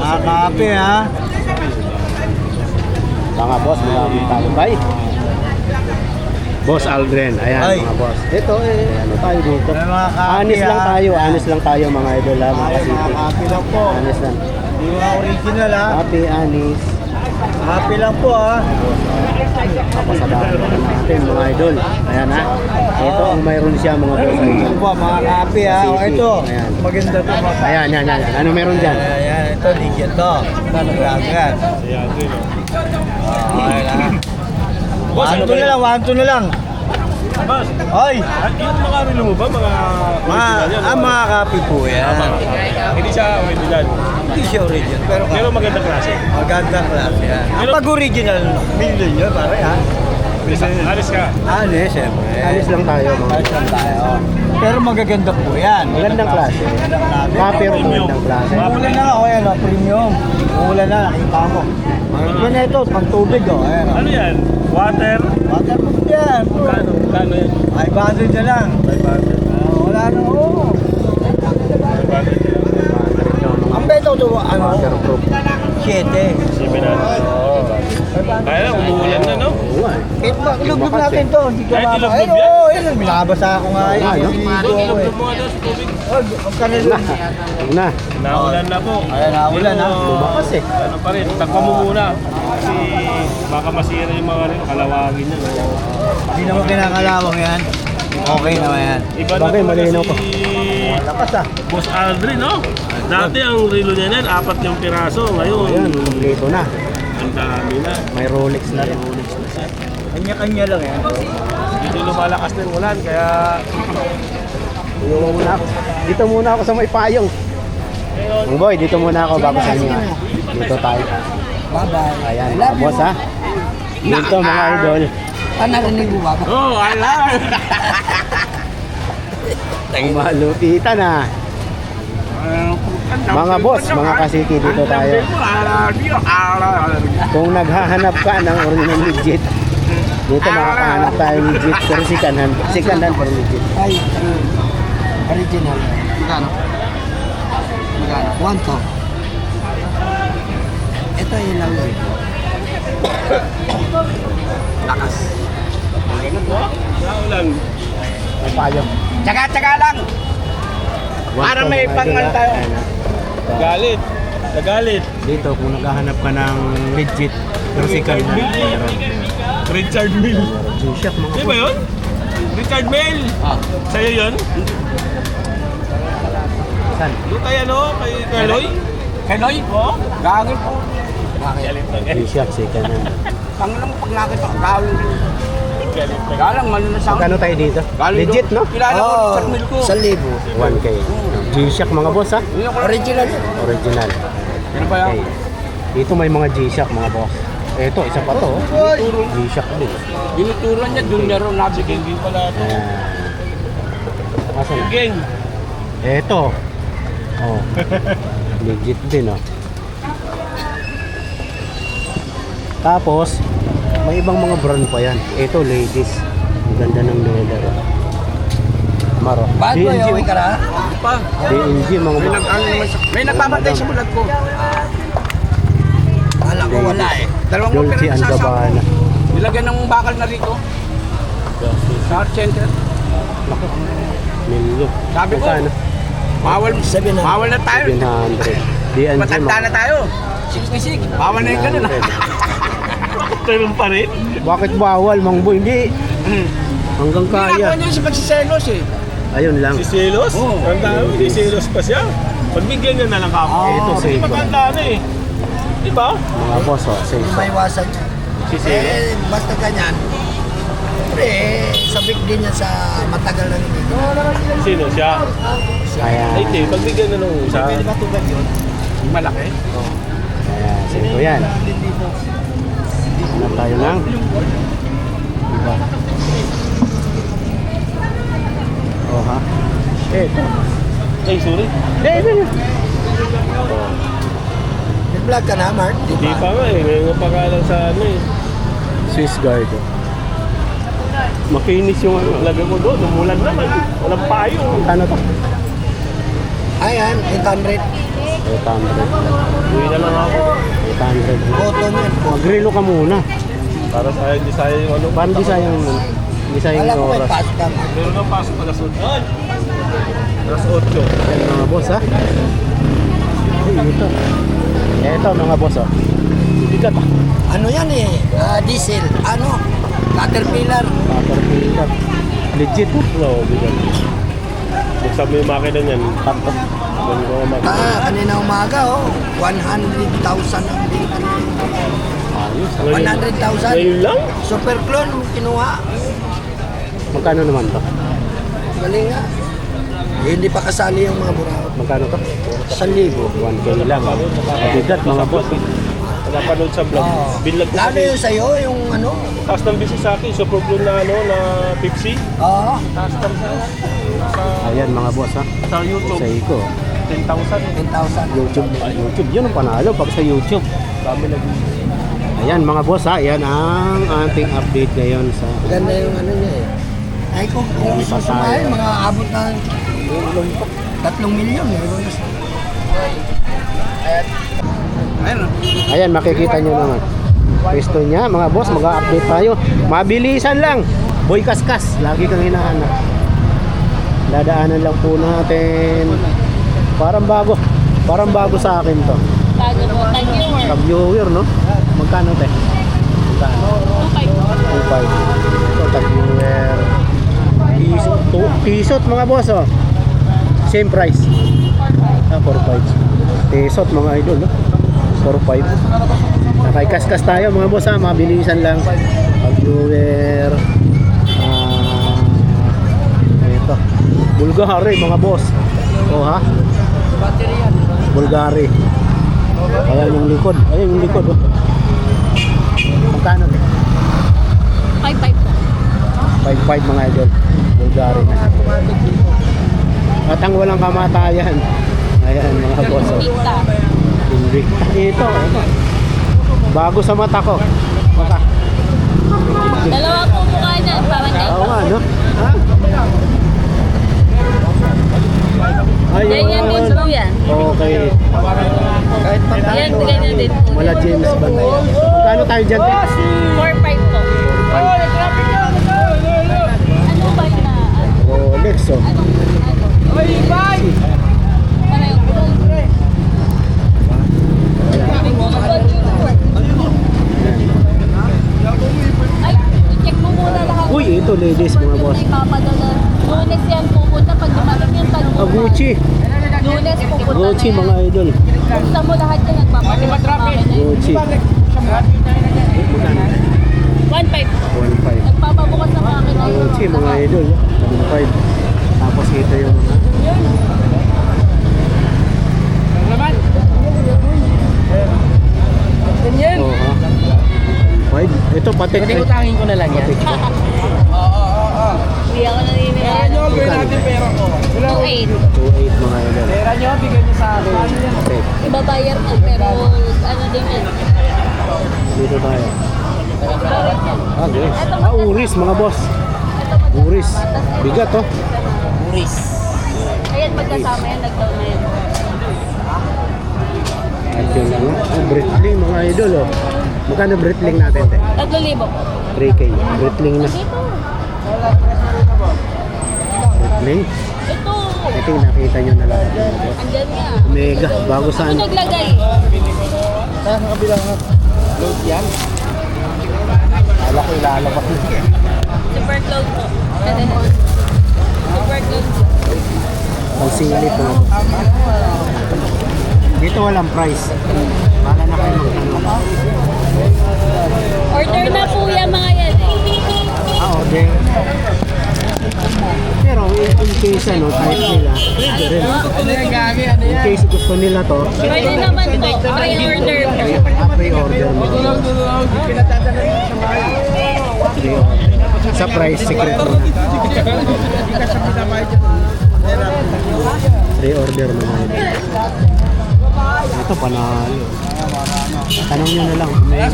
Ah, kape ha. Mga boss, maraming tayo bay. Boss Aldrin, ayan Ay. mga boss. Ito eh, ano tayo dito? May mga kape, Honest lang ah. tayo, honest lang tayo mga idol ha, mga Ay, kasiti. mga kape lang po. Honest lang. Di mga original ha. Happy, honest. Kape lang po ha. Papasabahan natin mga idol. Ayan ha. Ito ang mayroon siya mga boss. Ito po mga kape ha. O ito. Ayan. Maganda to mga kape. Ayan, yan, yan. Ano meron dyan? Ayan, ito, legit to. Ano yan? Okay na. Boss, One ano two na yun? lang, one two na lang. Boss, Ay! at yung mga relo mo ba? Mga Mga, original yan? ah, mga po yan. Hindi siya original. Hindi siya original, pero Pero magandang klase. magandang klase yan. Pero- Pag original, million yun, pare ha. Kasi alis ka. Eh, siyempre. Alis lang tayo mga Alis lang tayo. Pero magaganda po yan. Magandang klase. Kape rin magandang klase. Ulan na nga, o yan, o, premium. Ulan na, nakita mo. Yan na ito, pang tubig, o. Ayan, o. Ano yan? Water? Waterproof yan. bro. Kano? Kano yan? Ay, banded na lang. Ah, wala na, oo. Ang beto to, ano? Waterproof. 7. 7 na. Kaya na, umuulan na, no? Eh. Ba, ilugdog natin to, hindi ka Kahit Ay, yan? oo, yun, binabasa ako nga yun. Ah, no? Nililigo ako eh. Ilog mo ano sa tubig. Oh, Huwag ka na Na. na. Naulan na po. Ayan, naulan na. Pero, Lumakas eh. Ano pa rin, tagpa mo muna. Kasi baka masira yung mga rin, kalawagin no? Hindi naman kinakalawang yan. Okay naman yan. Iba na Bagay, talaga malinaw pa. Lakas ah. Boss Aldrin, no? Dati ang relo niya yan, apat yung piraso. Ngayon, Ayan, kompleto na. Ang dami na. May Rolex na rin. Rolex na siya. Kanya-kanya lang yan. Dito lumalakas na yung ulan, kaya Dito muna ako. Dito muna ako sa may payong. Ang boy, dito muna ako bago sa inyo. ha. Dito tayo. Bye-bye. Ayan, mga boss ha. Dito mga idol. Ano narinig mo ba? Oh, ala! Malupitan na. Mga boss, mga kasiki dito tayo. Kung naghahanap ka ng original legit, dito makakahanap tayo legit pero second hand. Second hand pero legit. Ay, original. Magkano? Magkano? One to. Ito yung lang yun. Lakas. Naulan. May payong. Tsaga-tsaga lang. Para may idol, ha. tayo. Galit. Nagalit. Dito kung naghahanap ka ng legit second hand. Meron. Richard Mill. G-Shock mga Di ba yun? Richard Mill. Ah. Sa'yo yun? Saan? Doon kay ano? Kay Kaloy? Kanoy? Oo. Gagawin po. Galit lang eh. G-Shock second hand. Pangalang pag nakita ko, gawin. Galit lang. Galang, ano na sa Magkano tayo dito? Legit no? Kilala ko, sa mil ko. Sa libo. 1K. G-Shock mga boss ha? Original yun. Original. Ano ba Okay. Dito may mga G-Shock mga boss. Ito, isa pa to. oh. G-Shock din. Dinuturan niya, doon niya rin nabigay. Sige, pala ito. Ayan. Asan na? Gang. Ito. Oh. Legit din oh. Tapos, may ibang mga brand pa yan. Ito, ladies. Ang ganda ng leather. oh. Maro. Bad boy, D&G, okay ka na? Pa. D&G mga siya- may nagpapatay sa bulag ko. Kala ko wala eh. Dalawang Dolce opera and na sasama. Gabbana. Nilagyan ng bakal na rito. Sa heart center. Milyo. Sabi ko? Bawal, bawal na tayo. 700. D&G Matanda na tayo. 66. Bawal na yung ganun. ah. 700. Meron pa rin. Bakit bawal, Mang Boy? Hindi. Hanggang Ginagawa kaya. niya sa pagsiselos eh. Ayun lang. Si Selos? Oo. Ang dami, si Selos pa siya. Pagbigyan niya na lang kamo. Ito, Kasi safe. matanda na eh. Di ba? Mga boss, oh, safe. maiwasan niya. Si Selos. Eh, basta ganyan. Pre, sabik din niya sa matagal na hindi. Sino siya? Kaya, Ay, hindi. Pagbigyan na nung isa. Malaki. kaya, safe ko yan. Ano tayo lang? Iba. Oh, ha? Ito. Ay, sorry. Eh, ito. Nag-vlog ka na, Mark? Di Hindi pa nga eh. Ngayon pa nga lang sa ano eh. Swiss Guard. oh. Makinis yung ano, lagay ko doon. Umulan naman. Walang payo. Ano to? Ayan, 800. 800. Uwi na lang ako. 800. Cotton yan. Magrelo ka muna. Para sa hindi sayang yung ano. Parang di sayang, di sayang Alam yung ko may oras. pasok ka. Meron kang pasok alas 8. Alas 8. Yan mga boss ha. Ay, ito. Ito mga boss oh. Bigat ah. Ano yan eh? Ah, diesel. Ano? Caterpillar. Caterpillar. Legit oh. Oo, bigat. Buksan mo yung makina niyan. Tato. Ganun ko. Ah, kanina umaga oh. 100,000 ang bili kanina. Ayos. 100,000. Ngayon lang? Super clone kinuha. Magkano naman to? Galing nga. Eh, hindi pa kasali yung mga buraot. Magkano to? 1,000. 1K lang. oh. Mabigat mga boss. Napanood sa vlog. Oh. Binlag ko Lalo yung sa'yo, yung ano. Taas ng business sa akin. Super blue na ano, na Pepsi. Oo. Taas ng sa, Ayan mga boss ha. sa YouTube. Sa Iko. 10,000. 10,000. YouTube. YouTube. Yun ang panalo pag sa YouTube. Dami nag Ayan mga boss ha. Ayan ang ating update ngayon sa Ganda yung ano niya eh. Ay, kung, kung susumahin, tayo. mga abot ng tatlong milyon. Eh. Bonus. Ayun. Ayan, makikita nyo naman. Pwesto niya, mga boss, mag-update tayo. Mabilisan lang. Boy Kaskas, lagi kang hinahanap. Dadaanan lang po natin. Parang bago. Parang bago sa akin to. Bago po, tag-viewer. Tag-viewer, no? Magkano, te? Magkano? 2.5. Ito, tag-viewer. Tisot, to- tisot, mga boss, oh. Same price. Ah, 4.5. Tisot, mga idol, no? 4.5. Nakay kaskas tayo, mga boss, ha? Mabilisan lang. Tag-viewer. Ah, ito. Bulgari, mga boss. Oh, ha? Bulgari. Ayan yung likod. Ayan yung likod. Oh. Magkano? 5-5 po. 5-5 mga idol dari na. At ang walang kamatayan. Ayan mga boss. Invicta. Ito, ito. Bago sa mata ko. Mata. Dalawa po mukha na. Parang kayo. Oo nga, no? Ha? Ayun. Yan yung po yan. Okay. Kahit pa Yan, ganyan din po. Wala James ba Bond. Kano tayo dyan? Rolex, oh. Muna lahat. Uy, ito ladies mga boss. Lunes yan pupunta pag dumating yung tag Ah, Gucci. Lunes pupunta Gucci mga idol. Buksan mo lahat yan, akin. Gucci. 1-5 po. 1.5. Nagpapabukas sa akin. Gucci mga idol. 1.5. Tapos ito yung mga Oo, ha? Five. Ito patek. Hindi utangin ko na lang yan. Patek. Hindi ako naniniwala. Magkano? 2-8. 2.8 mga idol. Pera nyo, bigyan nyo sa akin. Okay. Ibabayar ko pero ano din yan. Dito tayo. Ah, guys. Ah, uris mga boss. Uris. Bigat oh. Uris. Ayan, magkasama yan, nagtaon na yan. At yun lang. Oh, Britling mga idol oh. Magkano Britling natin te? 3,000 po. 3K. Britling na. Dito. Britling. Ito. Ito yung nakita nyo na lang. Andyan nga. Mega. Bago Ako saan? naglagay. Saan ang kabilang load yan? Kala ko ilalabas na. Super cloud po. Super cloud po. Ang silip oh. Dito walang price. Bala na kayo magtanong. Order na po yan mga yan. Ah, order. Pero in, in case ano, type nila, pwede rin. Yan, gagi? Ano In case gusto nila to, Pwede naman po. Pre-order po. ah, pre-order mo. Pre-order. Sa price, secret mo. Pre-order mo na yun. Ito, panalo. Tanong nyo na lang. Malas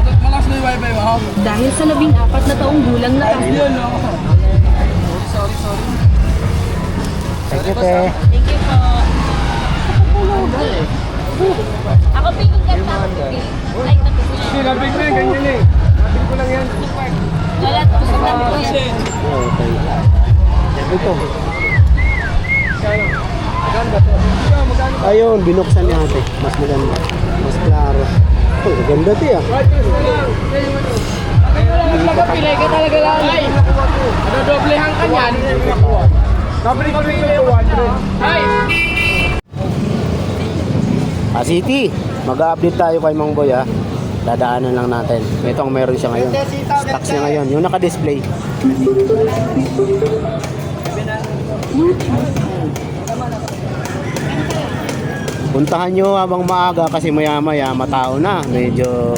Malas na yung wifi mo. Dahil sa labing apat na taong gulang na kami. Yun, no? Thank you, te. Thank you po. Ako pingin ka sa akin. Ay, tapos na. Nabig na, ganyan eh. Nabig ko lang yan. Wala tapos na kami ko yan. Okay. Ito. Ayun, binuksan ni ate. Mas maganda. Mas klaro. Oh, maganda ti ah. Magpapilay ka talaga lang. Ay, ano doblehan ka niyan? Nabig ko yan. Ay, Ah, City, mag-update tayo kay Mang Boy ah. Dadaanan lang natin. Ito ang meron siya ngayon. Stocks niya ngayon. Yung naka-display. Puntahan nyo habang maaga kasi maya maya matao na. Medyo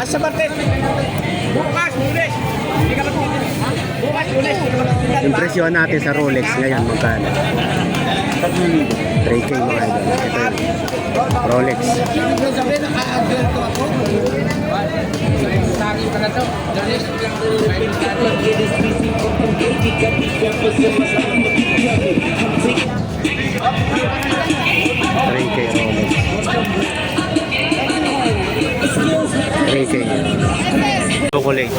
asa Martes? Bukas, lunes. Hindi ka magtitin. Bukas, lunes. Impresyon natin sa Rolex ngayon magkano. 3K mga idol. Rolex. Ibig sabihin, naka-adverto 3K. Chocolate.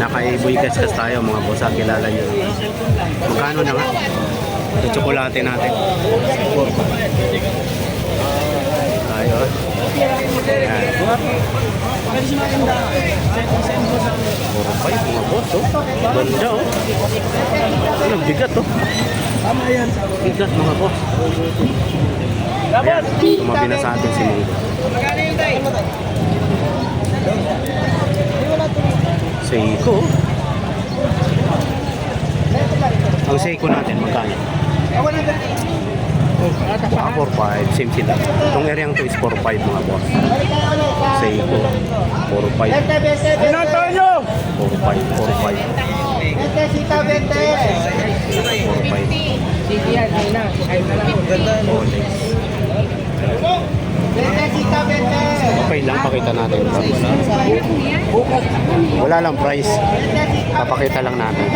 Naka-iboy kaskas tayo mga boss. ah, Kilala nyo. Magkano na nga? Ito tsokolate natin. Ayos. Ayan. Puro pa yung mga boss, oh. Ganda, oh. Ano, bigat, oh. Bigat, mga boss. Ayan, tumabi na sa atin si Munggo. Seiko. Ang Seiko natin, magkano? Baka 4-5, same sila. Itong area to is 4-5 mga boss. Seiko, 4-5. Ano tayo? 4-5, 4-5. 4-5. Sige yan, ayun na. Ayun na lang. Rolex. Okay lang, pakita natin. Wala lang price. Papakita lang natin.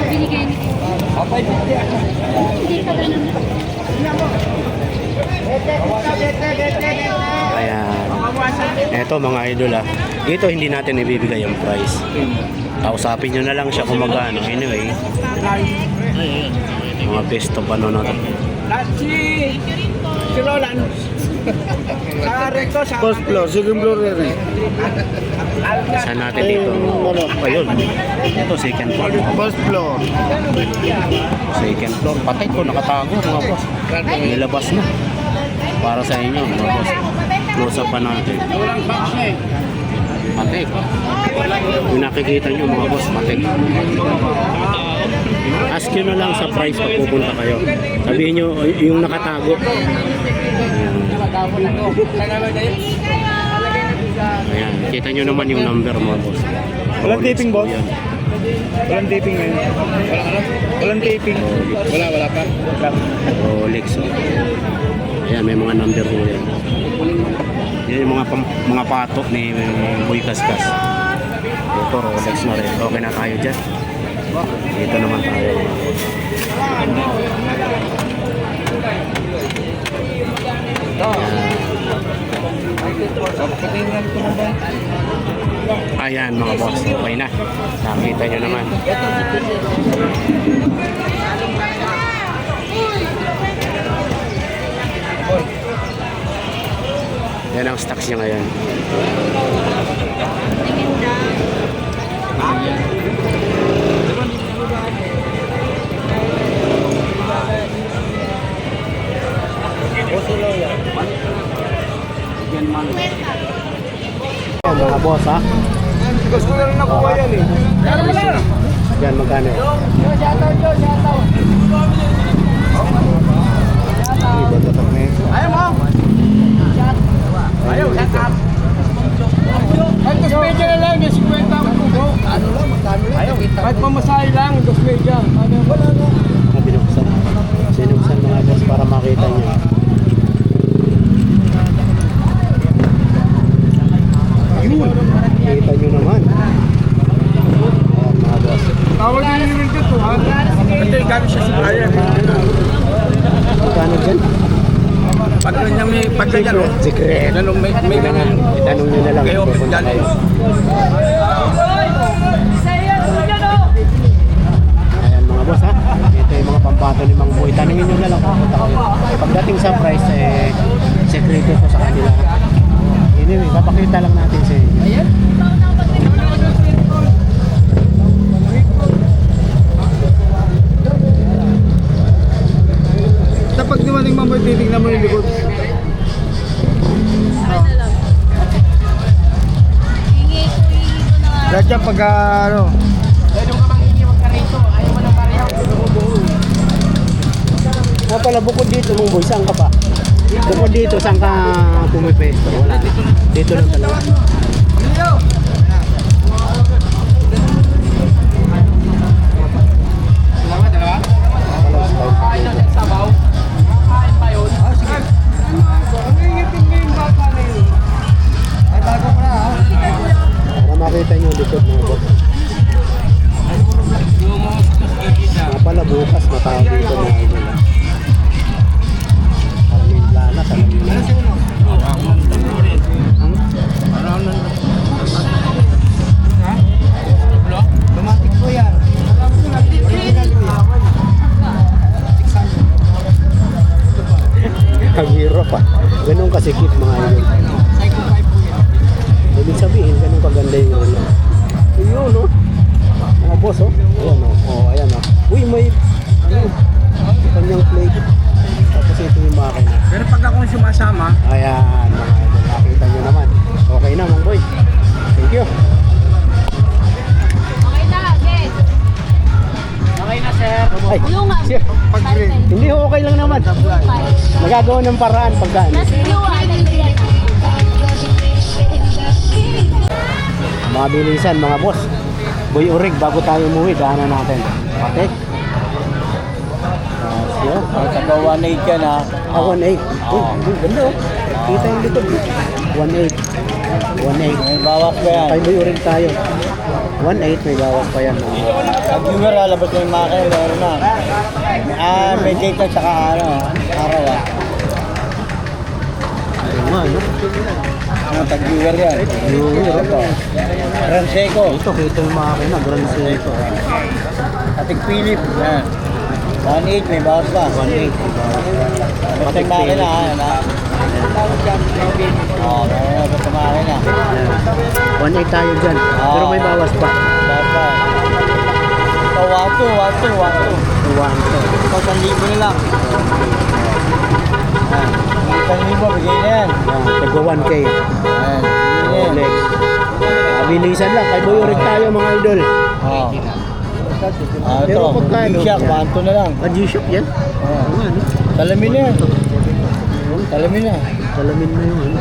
Ayan. Eto mga idol ah. Ito hindi natin ibibigay yung price. Kausapin nyo na lang siya kung magkano. Anyway. Mga best of ano na. Si... Si Roland. Sa recto, sa... First floor, second floor rin. Saan natin dito? Ayun. Ito second floor. First floor. Second floor. Patay ko, nakatago mga boss. Nilabas na. Para sa inyo mga boss. Close up pa natin. Patay. Yung nakikita nyo mga boss, patay. Ask nyo na lang sa price pag pupunta kayo. Sabihin nyo, yung nakatago. Ayan. Kita nyo naman yung number mga boss. Walang taping, boss? yan. Walang taping ngayon. Walang taping. Wala, wala pa. Rolex. Oh. Ayan, may mga number po yan. Yan yung mga mga patok ni Boy Kaskas. Ito, Rolex na rin. Okay na tayo dyan. Dito naman tayo. Ayan mga boss, okay na. Nakita nyo naman. Yan ang stocks niya ngayon. Yan mga boss ha. Gusto na rin nakuha yan eh. Yan, magkano? Iba likod. Nga. Dahil dyan pag ah, ano, mo ka mang iniwag ka rito. Ayaw mo ng pareho. Nga pala, bukod dito Mang Boy, saan ka pa? Bukod dito, saan ka pumipesto? Wala. Dito lang talaga. Dalawa, makita nyo likod mga boss. Nga pala, bukas matawag dito mga idol. Mabilisan mga boss. Boy Urig, bago tayo umuwi, daanan natin. Okay? Yes, yun. Taga 1.8 ka na. Ah, 1.8. Uy, uy, ganda oh. Kita yung likod. 1.8. 1.8. May bawas pa yan. Kay Boy Urig tayo. 1.8, may bawas pa yan. boss. Pag viewer, na yung makina, meron na. Ah, may date at saka ano, araw ah. Ayun nga, no? Ano, tag viewer yan. Viewer, Ito. Ranseco. Ito, kita yung makina. Grand Seiko. Ating Philip. Yan. 1.8, may bawas pa. 1.8, may bawas pa. Basta yung makina ha. Yan ha. Oo, meron na basta makina. Yan. 1.8 tayo dyan. Pero may bawas pa. Bawas pa. Ito, 1.2, 1.2, 1.2. 1 to. Ito, 1,000 na lang. Yan. Isang libo, bigay na yan. Tagwa 1K. Yan. bigay na yan. Rolex. Abilisan lang. Kay Boy Urig tayo mga idol. Oo. Ah, ito. Pero pagkano? G-Shock, 1.2 na lang. Ah, G-Shock yan. Oo. Oo, ano? Salamin na. Salamin na. Salamin mo yung ano.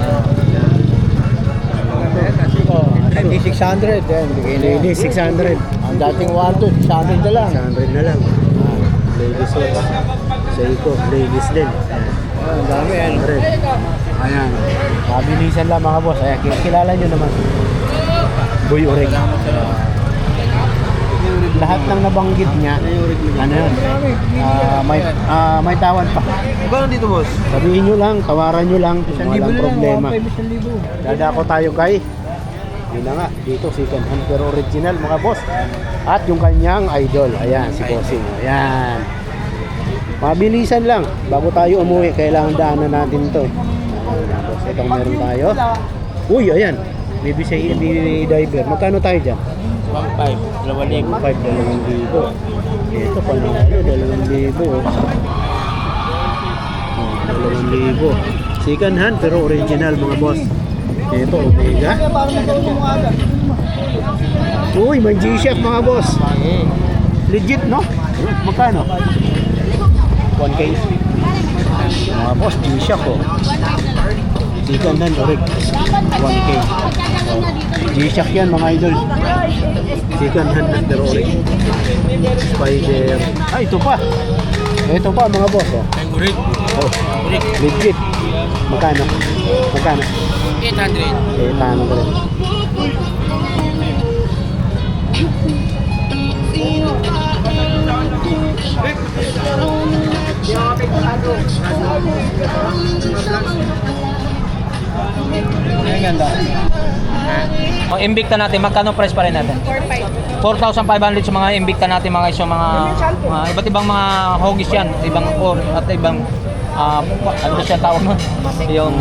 Oh, hindi 600. Yan, bigay na yan. Lady 600. Ang dating 1.2, 600 na lang. 600 na lang. Ah, ladies watch. Seiko, ladies din. Ah, ang dami yan. 100. Ayan. Mabilisan lang mga boss. Ayan, ki- kilala nyo naman. Boy Urig. Lahat ng nabanggit niya, ano yun? Ah, may, ah, may tawad pa. Magkano dito, boss? Sabihin nyo lang, tawaran nyo lang kung walang problema. 1,000. Dadako tayo kay yun na nga, dito si Ken Hunter original mga boss. At yung kanyang idol, ayan si Bossing. Ayan. Mabilisan lang, bago tayo umuwi, kailangan daanan natin to. Boss, itong meron tayo. Uy, ayan. Baby say baby diver. Magkano tayo dyan? 1.5, 2,000. 5, 2,000. Ito panalo, 2,000. oh. Oh, 2,000. Second hand pero original mga boss. Ito, Omega. Uy, may G-Shock mga boss. Legit, no? Magkano? 1K. Mga boss, G-Shock oh. Second hand, Oric. 1K. G-Shock yan, mga idol. Second hand Oric. Spider. Ah, ito pa. Ito pa, mga boss, oh. Oh, legit. Magkano? Magkano? 800. 800. Ang ganda. Ang Invicta natin, magkano price pa rin natin? 4,500 sa mga Invicta natin mga iso mga, mga iba't ibang mga hogis yan, ibang or at ibang ah, ano ba siya tawag mo? Yung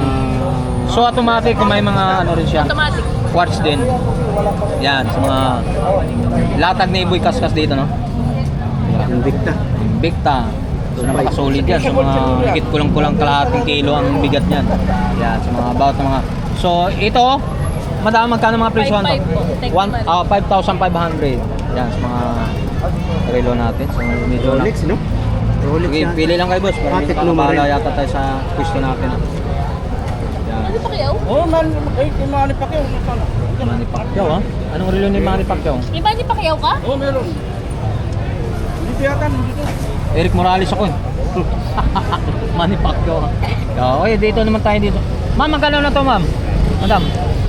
So automatic kung may mga ano rin siya, Automatic. quartz din. Yan, sa mga latag na iboy kaskas dito, no? Invicta. Invicta. So napakasolid yan. Sa mga higit kulang-kulang kalahating kilo ang bigat niyan. Yan, sa mga about mga... So ito, madami magkano mga presyo ano? 5,500 po. Take One, one. ah, 5,500. Yan, sa mga relo natin. So medyo na. Rolex, no? Rolex yan. pili lang kayo boss. Para hindi numero. yata tayo sa pwesto natin. ah. Yan. Ano pa kayo? Oh, man, ay, kung mga nipak yun. Manny Pacquiao ah. Anong relo ni Manny Pacquiao? Iba di pa kayo ka? Oh, meron. Dito yata, dito. Eric Morales ako eh. Pacquiao. ah. Okay, dito naman tayo dito. Ma'am, magkano na to ma'am? Madam,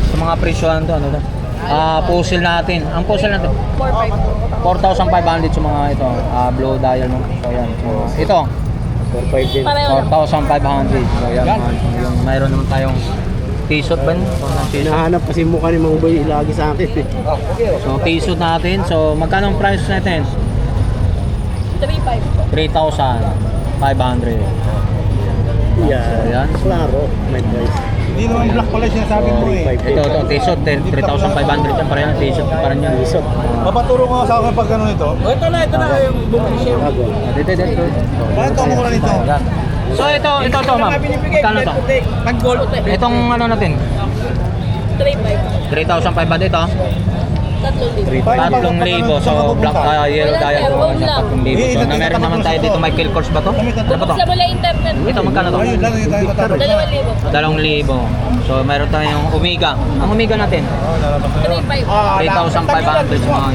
sa mga presyohan to, ano to? Ah, puzzle natin. Ang puzzle natin, 4,500. 4,500 sa mga ito. Ah, blow dial no. So yan. So, ito, 4-5 din. Pareho lang. 4,500. So yan. mga- Yung mayroon naman tayong t-shirt ba? yun? So, ng t-shirt. Hinahanap kasi mukha ni Mang Boy lagi sa akin. eh. So, t-shirt natin. So, magkano ang price natin? 3,500 po. 3,500. Yan. Yan. Klaro. May price. Hindi naman black pala sinasabi mo eh. 3-5 Ito, ito, t-shirt, 3,500 yan pa rin, t-shirt pa rin yan. Isot. Papaturo ko sa akin pag gano'n ito. Oh, ito na, ito na. Yung bumili siya. Bago. Dito, dito, dito. Bakit ito mura nito? Yan. So ito, ito to ma'am. Magkano to? Pag gold. Itong ano natin, 3,500. 3,500 ito. 3,000. Tatlong libo. So black uh, yellow dial wag lang. tatlong libo. So na meron naman tayo dito Michael Kors ba to? Ano ba to? Sa mula internet. Ito magkano to? Tatapos. 2,000. Dalawang libo. So meron tayong Omega. Ang Omega natin, 3,500. 3,500 sa mga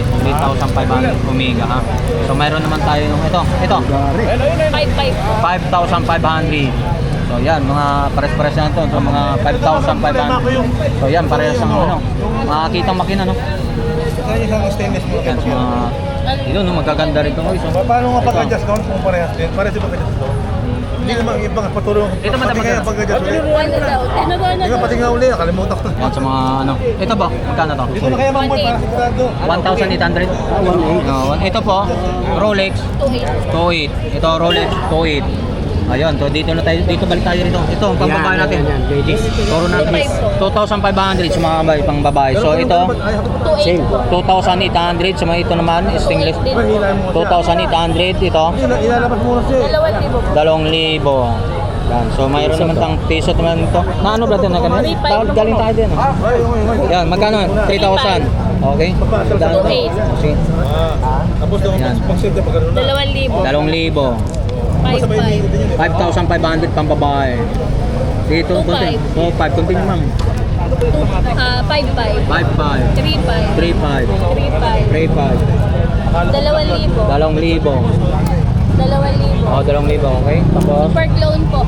3,500 Omega ha. So meron naman tayo yung ito. Ito, 5,500. 5,500. So yan, mga pares-pares na ito. So mga 5,500. So yan, parehas ang ano. Makakitang makina no. Ito yung isang stainless mo. Yan, mga... Ito no, magaganda rin ito. So, Paano nga pag-adjust doon kung parehas din? Parehas din pag-adjust doon? Hindi naman ibang paturo. Ito, madam, Pati kaya madam. pag-adjust ulit. Ano daw? Tinuruan na Ikaw daw. pati nga uli, nakalimutan ko. yan sa mga ano. Ito po, magkano to? Dito na kaya mang boy para sigurado. 1,800? No, ito po, Rolex 2,800. 28. Ito Rolex 28. Ayun, to dito na tayo, dito balik tayo rito. Ito, ang pambabae natin. Ladies. Toro natin. 2,500 sa mga babae, pang babae. So ito, 2,800 po. 2,800 sa mga ito naman, stainless. 2,800 ito, Ilalabas muna siya. 2,000 po. 2,000. Yan. So mayroon naman tang piso naman ito. Na ano ba ito na ganun? Tawag galing tayo din. ah. Ay. Yan, magkano? 3,000. Okay. Sige. Ah, Tapos daw Yan. pag-save na pag na. 2,000. 2,000. 5,500. 5,500 pang babae. Dito, Two konti. So, 5. Continue, ma'am. Ah, 5,500. 5,500. 3,500. 3,500. 3,500. 3,500. 2,000. 2,000. 2,000. Oh, 2,000. Okay. Tapos, Super clone po.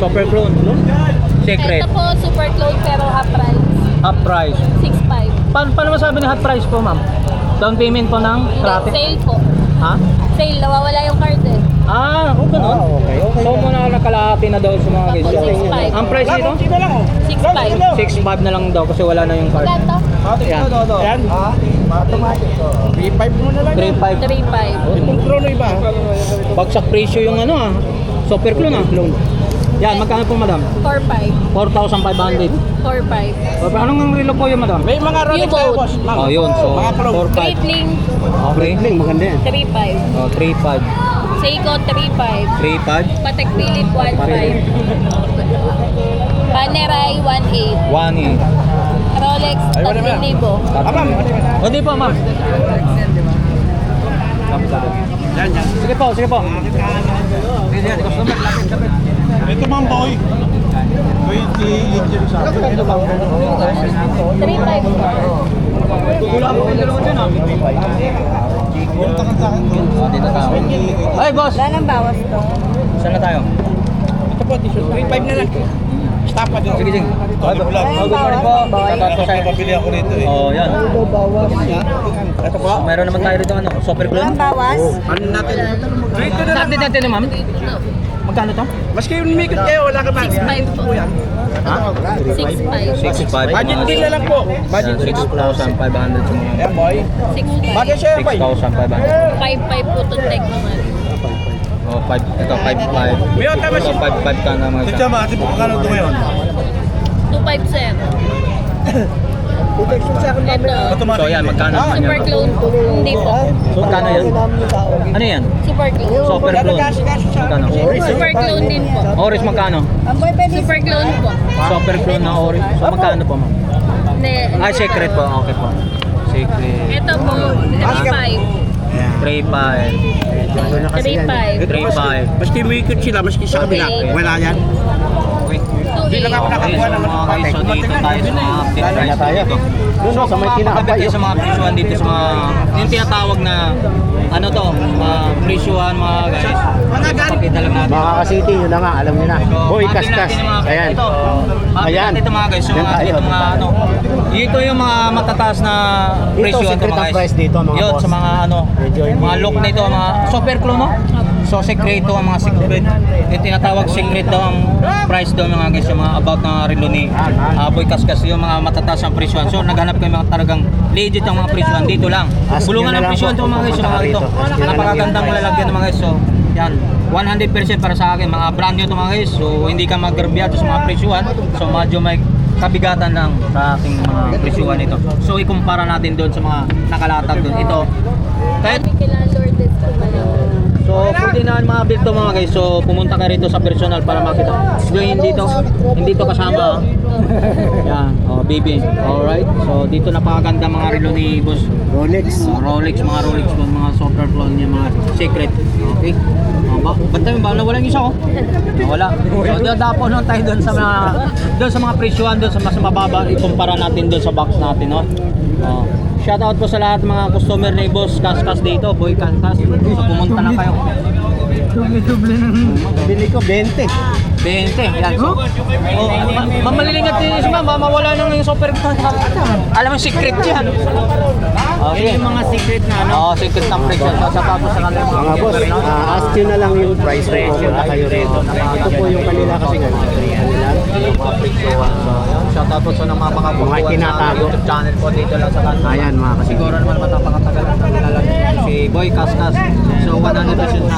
super clone. No? Secret. Ito po, super clone pero half price. Half price. 6,500. Paano, paano masabi na half price po, ma'am? Down payment po ng traffic? sale po. Ha? Sale, nawawala yung card. Ah, oh, ganun. okay, okay. So, muna ako nakalahati na daw sa mga ganyan. 6,500. Ang price nito? 6,500. 6,500 na lang daw kasi wala na yung card. Magkano? Yan. Yan. Ha? Automatic. 3.5 mo na lang. 3,500. 3,500. Itong chrono iba. Bagsak presyo yung ano ah. Super clone ah. Clone. Yan, magkano po madam? 4,500. 4,500. 4,500. O, Anong ang relo po yung madam? May mga Rolex tayo, boss. Oh, yun. So, Mga pro. 4,500. Breitling, Okay. Ling, maganda yan. 3,500. Oh, 3,500. Seiko, 3,500. 3,500. Patek Philip, 1,500. Panerai, 1,800. 1 Rolex, 3,000. Ah, ma'am. O, di po ma'am. Yan, yan. Sige po, sige po. Sige, customer, lapit, lapit. Ito mang boy. Boy, di injury sa akin. Ito bang 3.5. Oh, dito. Ay, boss! Wala nang bawas to. Saan na tayo? Ito po, t-shirt. 3.5 na lang. Stop pa din. Sige, sige. Oh, good morning po. Shoutout po sa'yo. Pabili ako nito eh. Oh, yan. Ito po. Meron naman tayo rito ano, super clone. bawas? Ano natin? Dito na lang. Natin na ma'am. Magkano to? Mas kayo umikot kayo, wala ka ba? 6.5 po. Ha? 6.5. 6.5. Budget din na lang po. Budget 6,500 sa mga Ayan, boy. 6.5. Budget share, boy. 6,500. 5.5 po to take naman. Oh, 5, ito 5.5. May tama Ito siya. 5.5 ka na mga ba? Ito magkano ito ngayon? 2.5 sir. Ito. So yan, magkano naman Super yan? clone po. Hindi po. Magkano yan? Ano yan? Super clone. Super clone. Magkano? Super clone din po. Oris magkano? Super clone po. Super clone na Oris. So magkano po ma'am? Ay, secret po. Okay po. Secret. Ito po. 3.5. 3.5. 3.5. 3.5. Maski umikot sila, maski sa kabila. Wala yan. Hindi lang ako nakakuha ng mga guys. So dito tayo sa mga update price tayo. dito. Doon no, sa may Mga kinakabay. kapit kayo sa mga presyuhan dito sa mga yung tinatawag na ano to, mga presyuhan mga guys. Pakita lang natin. Mga ka-city, yun na nga, alam niyo na. So, Boy, kaskas. mga- Ayan. Ito. Ayan. ito mga guys. Yung Yan mga, tayo, ito mga ano. Ito yung mga matataas na Ito, presyo secret mga ang price dito, mga Yun, boss. sa mga ano, mga look na ito, mga super clone no? So secreto ang mga secret. Yung tinatawag secret daw ang price daw mga guys, yung mga about na relo ni uh, Boy Kaskas, yung mga matataas ang presyon. So naghanap kayo mga talagang legit ang mga presyon dito lang. Bulungan ang presyon to mga guys, yung mga ito. Napakagandang yung price. lalagyan ng mga guys. So yan, 100% para sa akin, mga brand new to mga guys. So hindi ka maggarbyado sa mga presyuhan. So medyo may kabigatan lang sa ating mga presyuhan ito. So ikumpara natin doon sa mga nakalatag doon. Ito, kahit Kila Lourdes pala. So, pwede na mga bito mga guys. So, pumunta ka rito sa personal para makita. So, hindi to, hindi to kasama. Yan, oh, baby. Alright. So, dito napakaganda mga relo ni Boss Rolex. So, Rolex, mga Rolex doon, mga software clone niya, mga secret. Okay? Oh, ba, bantay mo ba? Nawala yung isa oh. Nawala. So, dadapo nun tayo doon sa mga doon sa mga presyuhan doon sa mas mababa ikumpara natin doon sa box natin, no? Oh. Shout out po sa lahat mga customer ni Boss Kaskas dito, Boy Kaskas. So, pumunta na kayo. Bili ko 20. 20. Yan. So, oh, ma- mamalilingat din si ma'am, mawala nang yung super Alam mo secret yan. Okay. yung mga secret na ano? Oo, secret ng presyo. So, sa tapos sa kanila Mga boss, ah, ask nyo na lang yung price kung pupunta kayo rito. Ito po yung kanila kasi ganun. Yung mga presyohan. So, yun. Shout out po sa mga mga tinatago. YouTube channel po dito lang sa kanila. Ayan mga kasi. Siguro naman napakatagal na nilalagay si Boy Kaskas. So 100% na